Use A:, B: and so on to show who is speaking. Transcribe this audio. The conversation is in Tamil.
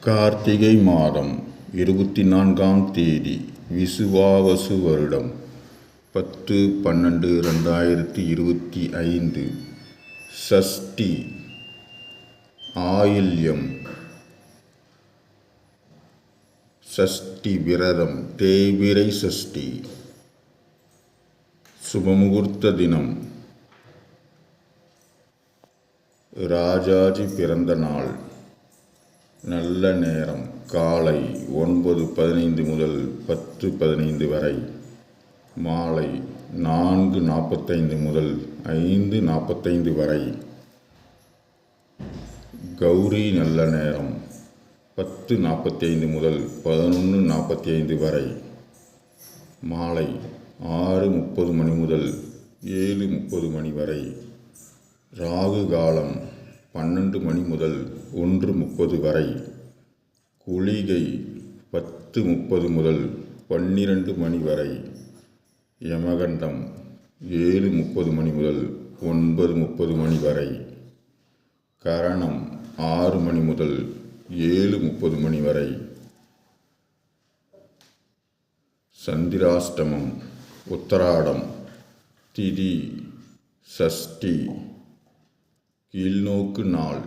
A: கார்த்திகை மாதம் இருபத்தி நான்காம் தேதி விசுவாவசு வருடம். பத்து பன்னெண்டு ரெண்டாயிரத்தி இருபத்தி ஐந்து. சஷ்டி. ஆயில்யம். சஷ்டி விரதம். தேவிரை சஷ்டி. சுபமுகூர்த்த தினம். ராஜாஜி பிறந்த நாள். நல்ல நேரம். காலை ஒன்பது பதினைந்து முதல் பத்து பதினைந்து வரை. மாலை நான்கு நாற்பத்தைந்து முதல் ஐந்து நாற்பத்தைந்து வரை. கௌரி நல்ல நேரம். பத்து நாற்பத்தைந்து முதல் பதினொன்று நாற்பத்தி ஐந்து வரை. மாலை ஆறு முப்பது மணி முதல் ஏழு முப்பது மணி வரை. ராகு காலம் பன்னெண்டு மணி முதல் ஒன்று முப்பது வரை. குளிகை பத்து முப்பது முதல் பன்னிரண்டு மணி வரை. யமகண்டம் ஏழு முப்பது மணி முதல் ஒன்பது முப்பது மணி வரை. கரணம் ஆறு மணி முதல் ஏழு முப்பது மணி வரை. சந்திராஷ்டமம் உத்தராடம் திதி சஷ்டி கீழ்நோக்கு நாள்.